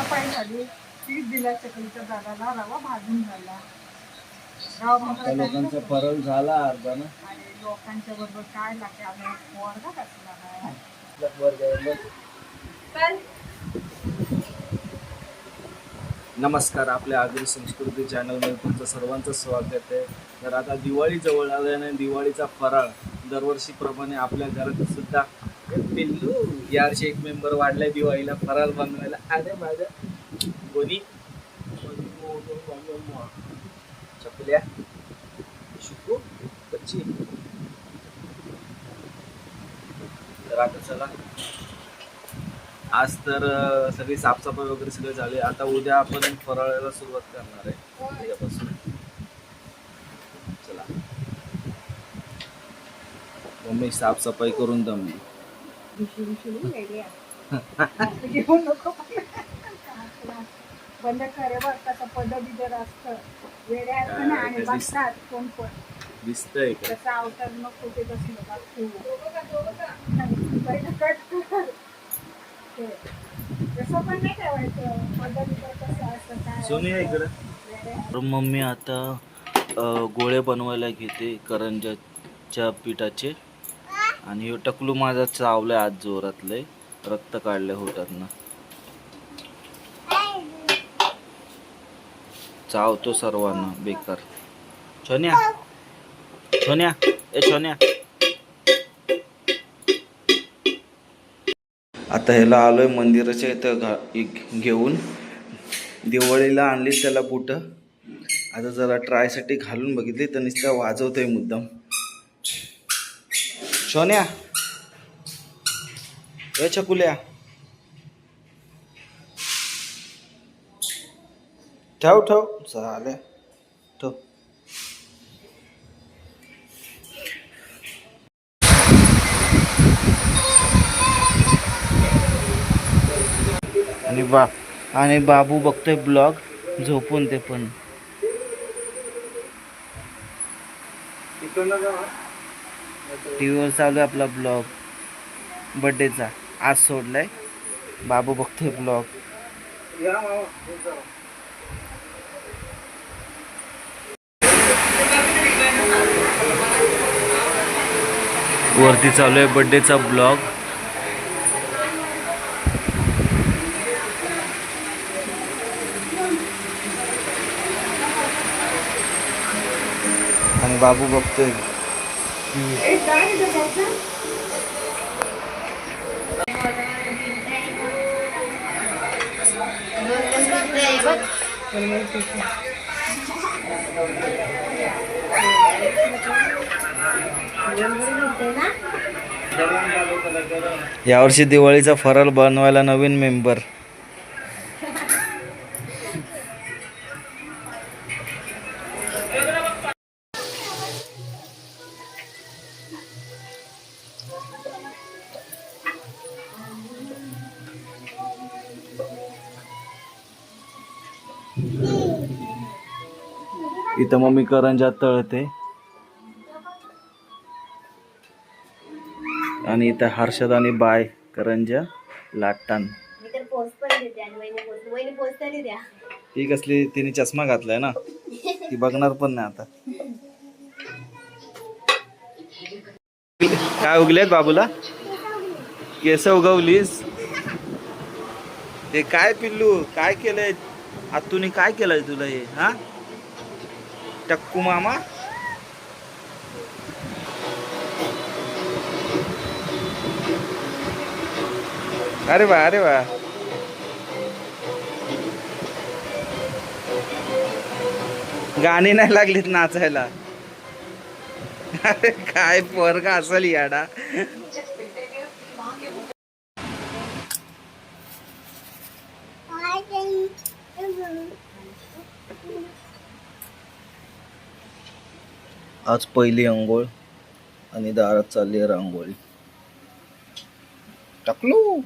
साफसफाई झाली पीठ दिला चकलीच्या दादाला रवा भाजून झाला. रवा आता लोकांचा झाला अर्धा ना. आणि लोकांच्या बरोबर काय लागते आम्ही पोरगा कसला आहे. वर जायला. चल. नमस्कार आपल्या आगरी संस्कृती चॅनलमध्ये तुमचं सर्वांचं स्वागत आहे. तर आता दिवाळी जवळ आल्याने दिवाळीचा फराळ दरवर्षीप्रमाणे आपल्या घरात सुद्धा पिल्लू यावर्षी एक मेंबर वाढलाय दिवाळीला फराळ बनवायला. अरे माझ्या कोणी चपल्या. शिकू. बच्ची तर आता चला. आज तर सगळी साफसफाई वगैरे सगळं झाले आता उद्या आपण फराळाला सुरुवात करणार आहे. उद्यापासून. चला. मम्मी साफसफाई करून दमली. विषू विषू वेगळे घेऊ नको बंद करे बघ कसं पद बिदर असतं असतं ना आणि काय बसतात कोण दिसतंय अवतार मग पहिलं कट कर तसं पण नाही ठेवायचं पद बिदर कसं असतं काय सोनी इकडं तर मम्मी आता गोळे बनवायला घेते करंजाच्या पिठाचे. आणि ह्यो टकलू माझा चावलाय आज जोरातले. रक्त काढले होतात ना चावतो सर्वांना बेकार. छोन्या. छोन्या. ए छोन्या. आता ह्याला आलोय मंदिराच्या इथं घा घेऊन. दिवाळीला आणली त्याला बुट. आता जरा ट्रायसाठी घालून बघितली तर नुसत्या वाजवतोय मुद्दाम. सोन्या. ए छकुल्या. ठेव ठेव. चालेल ठेव. आणि बा आणि बाबू बघतोय ब्लॉग झोपून ते पण. टी व्हीवर चालू आहे आपला ब्लॉग. बड्डेचा आज सोडलाय. बाबू बघतोय ब्लॉग. वरती चालू आहे बड्डेचा ब्लॉग. आणि बाबू बघतोय. यावर्षी दिवाळीचा फराळ बनवायला नवीन मेंबर. इथं मम्मी करंजात तळते. आणि इथं हर्षद आणि बाय करंजा लाटान ही कसली तिने चष्मा घातलाय ना? ती बघणार पण नाही आता. काय उगलेत बाबूला? केस उगवलीस? ते काय पिल्लू? काय केलंय? आतून काय केलंय तुला हे हा? टक्कू मामा? अरे वा अरे वा. गाणी नाही लागलीत नाचायला. अरे काय पोरगा असेल याडा. आज पहिली अंघोळ आणि दारात चालली आहे रांगोळी. टाकलो.